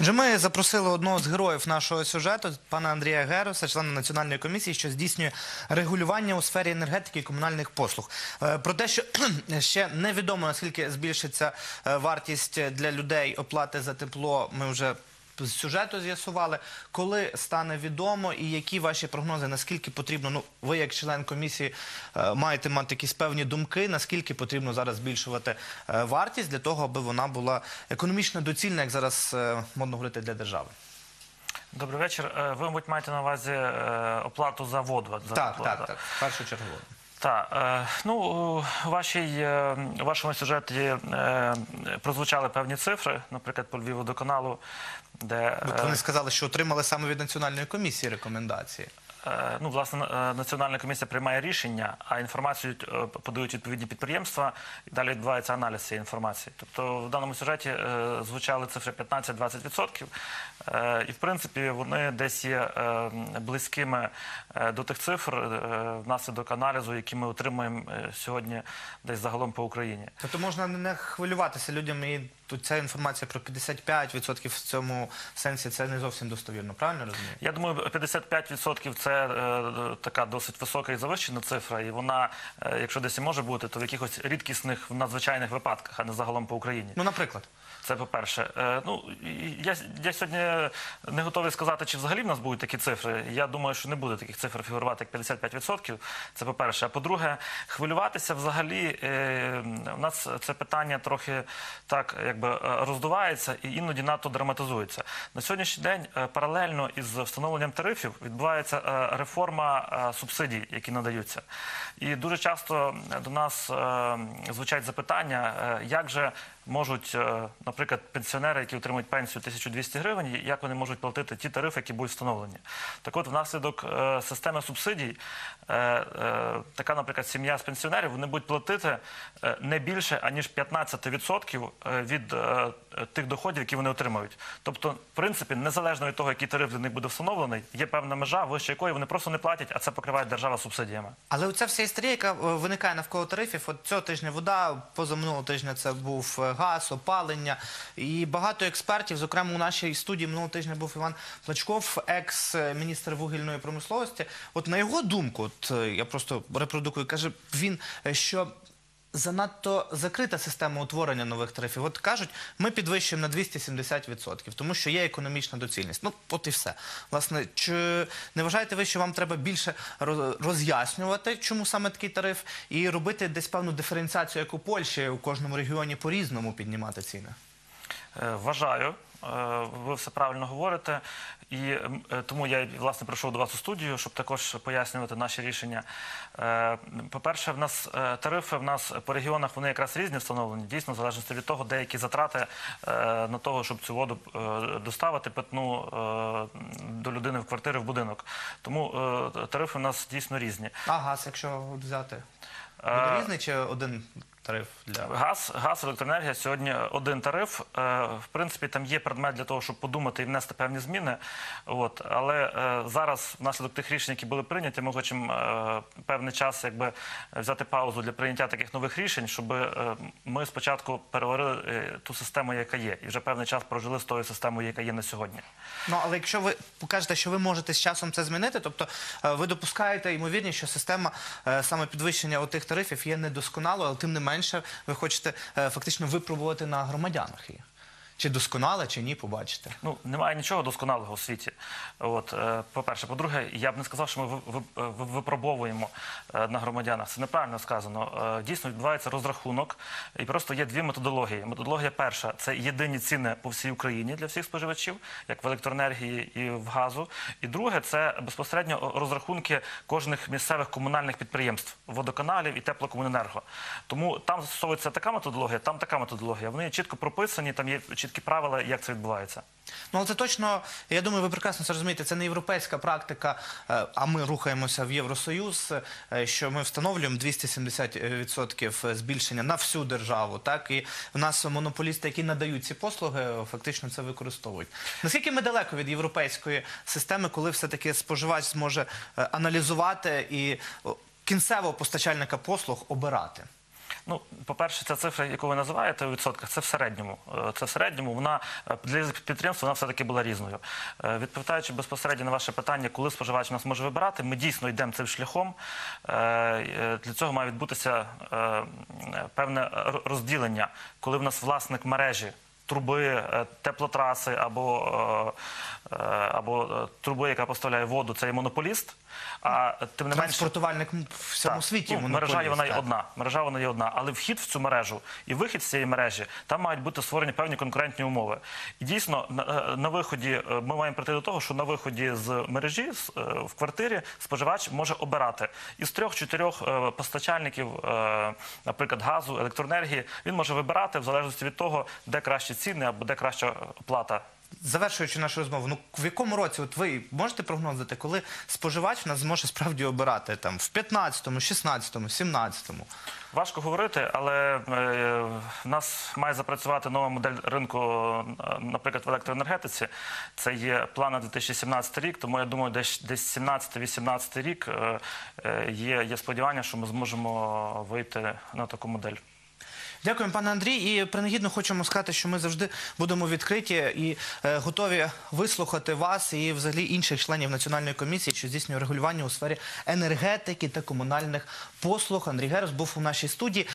Отже, ми запросили одного з героїв нашого сюжету, пана Андрія Героса, члена національної комісії, що здійснює регулювання у сфері енергетики і комунальних послуг. Е, Про те, що ще невідомо наскільки збільшиться е, вартість для людей оплати за тепло, ми вже з сюжету з'ясували. Коли стане відомо, і які ваші прогнози, наскільки потрібно, ну ви як член комісії е, маєте мати якісь певні думки, наскільки потрібно зараз збільшувати е, вартість для того, аби вона була економічно доцільна, як зараз е, модно говорити для держави. Добрий вечір. Ви, мабуть, маєте на увазі оплату за воду. За Так, так, так, в першу чергу. Так, е, ну у вашій е, у вашому сюжеті е, прозвучали певні цифри, наприклад, по Львівводоканалу, де От вони сказали, що отримали саме від національної комісії рекомендації. Е, Ну, власне, е, національна комісія приймає рішення, а інформацію е, подають відповідні підприємства, і далі відбувається аналіз цієї інформації. Тобто в даному сюжеті звучали цифри 15-20%. Е, І в принципі вони десь є близькими до тих цифр внаслідок аналізу, які ми отримуємо сьогодні десь загалом по Україні. Тобто можна не хвилюватися людям, і тут ця інформація про 55% в цьому сенсі це не зовсім достовірно, правильно розумію? Я думаю, 55% це е, така досить висока і завищена цифра, і вона, е, якщо десь і може бути, то в якихось рідкісних надзвичайних випадках, а не загалом по Україні. Ну, наприклад. Це по-перше. Е, ну я, я сьогодні не готовий сказати, чи взагалі в нас будуть такі цифри. Я думаю, що не буде таких цифр фігурувати як 55%. Це по-перше. А по-друге, хвилюватися взагалі е, у нас це питання трохи так якби е, роздувається і іноді надто драматизується. На сьогоднішній день е, паралельно із встановленням тарифів відбувається е, реформа субсидій, які надаються. І дуже часто до нас звучать запитання, як же можуть, е, наприклад, пенсіонери, які отримують пенсію 1200 гривень, як вони можуть платити ті тарифи, які будуть встановлені. Так от, внаслідок е, системи субсидій, е, така, наприклад, сім'я з пенсіонерів, вони будуть платити не більше, аніж 15% від тих доходів, які вони отримують. Тобто, в принципі, незалежно від того, який тариф для них буде встановлений, є певна межа, вище якої вони просто не платять, а це покриває держава субсидіями. Але оця вся історія, яка виникає навколо тарифів, от цього тижня вода, позаминулого тижня це був газ, опалення. І багато експертів, зокрема у нашій студії минулого тижня був Іван Плачков, екс-міністр вугільної промисловості. От на його думку, от е, я просто репродукую, каже він, е, що. Занадто закрита система утворення нових тарифів. От кажуть, ми підвищуємо на 270%, тому що є економічна доцільність. Ну, от і все. Власне, чи не вважаєте ви, що вам треба більше роз'яснювати, чому саме такий тариф, і робити десь певну диференціацію, як у Польщі, у кожному регіоні по-різному піднімати ціни? Е, Вважаю, ви все правильно говорите, і е, тому я власне прийшов до вас у студію, щоб також пояснювати наші рішення. Е, По-перше, в нас е, тарифи в нас по регіонах вони якраз різні встановлені. Дійсно, в залежності від того, деякі затрати е, на того, щоб цю воду е, доставити питну е, до людини в квартири в будинок. Тому е, тарифи в нас дійсно різні. А газ, якщо взяти, буде Е, різний чи один тариф для Газ, газ, електроенергія сьогодні один тариф. Е, В принципі, там є предмет для того, щоб подумати і внести певні зміни. От але е, зараз, внаслідок тих рішень, які були прийняті, ми хочемо е, певний час, якби взяти паузу для прийняття таких нових рішень, щоб ми спочатку переварили ту систему, яка є, і вже певний час прожили з тою системою, яка є на сьогодні. Ну, але якщо ви покажете, що ви можете з часом це змінити, тобто ви допускаєте ймовірність, що система саме підвищення отих тарифів є недосконалою, але тим не менше ви хочете е, фактично випробувати на громадянах її. Чи досконала, чи ні, побачите. Ну немає нічого досконалого у світі. От е, по-перше, по-друге, я б не сказав, що ми ви- ви- ви- випробовуємо е, на громадянах. Це неправильно сказано. Е, Дійсно відбувається розрахунок, і просто є дві методології. Методологія перша це єдині ціни по всій Україні для всіх споживачів, як в електроенергії і в газу. І друге це безпосередньо розрахунки кожних місцевих комунальних підприємств, водоканалів і теплокомуненерго. Тому там застосовується така методологія, там така методологія. Вони чітко прописані, там є чіткі правила, як це відбувається. Ну, але це точно, я думаю, ви прекрасно це розумієте, це не європейська практика, е, а ми рухаємося в Євросоюз, е, що ми встановлюємо 270% збільшення на всю державу, так, і в нас монополісти, які надають ці послуги, фактично це використовують. Наскільки ми далеко від європейської системи, коли все-таки споживач зможе е, аналізувати і кінцевого постачальника послуг обирати? Ну, по-перше, ця цифра, яку ви називаєте у відсотках, це в середньому. Е, Це в середньому вона е, для підприємства вона все-таки була різною. Е, Відповідаючи безпосередньо на ваше питання, коли споживач нас може вибирати, ми дійсно йдемо цим шляхом. Для цього має відбутися певне розділення, коли в нас власник мережі. Труби, е, теплотраси або, е, е, або труби, яка поставляє воду, це є монополіст. А тим не менше, Транспортувальник м, в всьому так. світі. Ну, монополіст, мережа є вона є одна. Мережа вона є одна, але вхід в цю мережу і вихід з цієї мережі там мають бути створені певні конкурентні умови. І дійсно на, на виході ми маємо прийти до того, що на виході з мережі з, в квартирі споживач може обирати із трьох-чотирьох постачальників, наприклад, газу, електроенергії. Він може вибирати в залежності від того, де кращі ціни або де краща оплата Завершуючи нашу розмову, ну в якому році от ви можете прогнозити, коли споживач в нас зможе справді обирати там в 15-му, 16-му, 17-му? Важко говорити, але е, в нас має запрацювати нова модель ринку, е, наприклад, в електроенергетиці. Це є план на 2017 рік, тому я думаю, десь десь 17-18 рік е, е, є, є сподівання, що ми зможемо вийти на таку модель. Дякуємо, пане Андрій. І принагідно хочемо сказати, що ми завжди будемо відкриті і е, готові вислухати вас і взагалі інших членів національної комісії, що здійснює регулювання у сфері енергетики та комунальних послуг. Андрій Герус був у нашій студії.